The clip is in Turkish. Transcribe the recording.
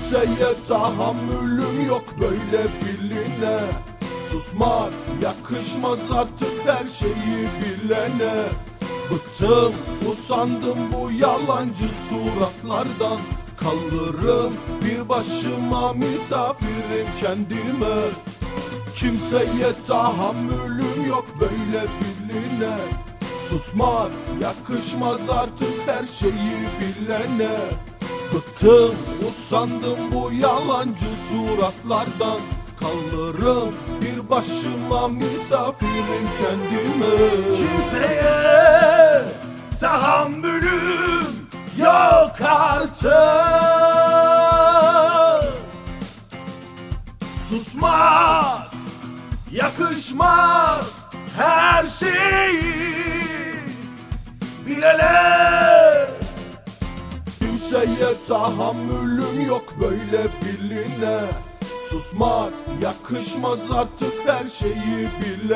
Kimseye tahammülüm yok böyle biline Susmak yakışmaz artık her şeyi bilene. Bıktım usandım bu yalancı suratlardan. Kalırım bir başıma misafirim kendime. Kimseye tahammülüm yok böyle biline Susmak yakışmaz artık her şeyi bilene Bıktım usandım bu yalancı suratlardan. Kalırım bir başıma misafirim kendime. Kimseye tahammülüm yok artık. Susmak yakışmaz her şeyi. Bilene Kimseye tahammülüm yok böyle biline. Susmak yakışmaz artık her şeyi bilene